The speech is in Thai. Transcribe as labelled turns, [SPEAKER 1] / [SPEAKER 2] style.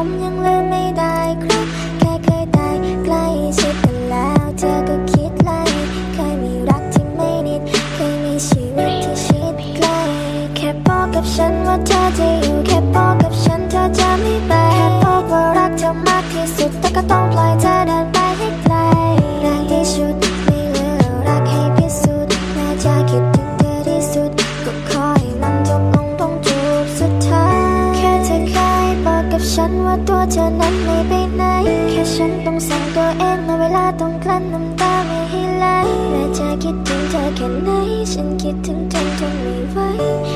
[SPEAKER 1] ผมยังลืมไม่ได้ครับ แค่เคยได้ใกล้ชิดกันแล้ว เธอก็คิดไล่เคยมีรักที่ไม่นิด เคยมีชีวิตที่ชิดใกล้ แค่บอกกับฉันว่าเธอจะอยู่แค่บอก ฉันว่าตัวเธอนั้นไม่ไปไหน แค่ฉันต้องสั่งตัวเองในเวลาต้องกลั้นน้ำตาไม่ให้ไหลแม้จะคิดถึงเธอแค่ไหน ฉันคิดถึงจนทนไม่ไหว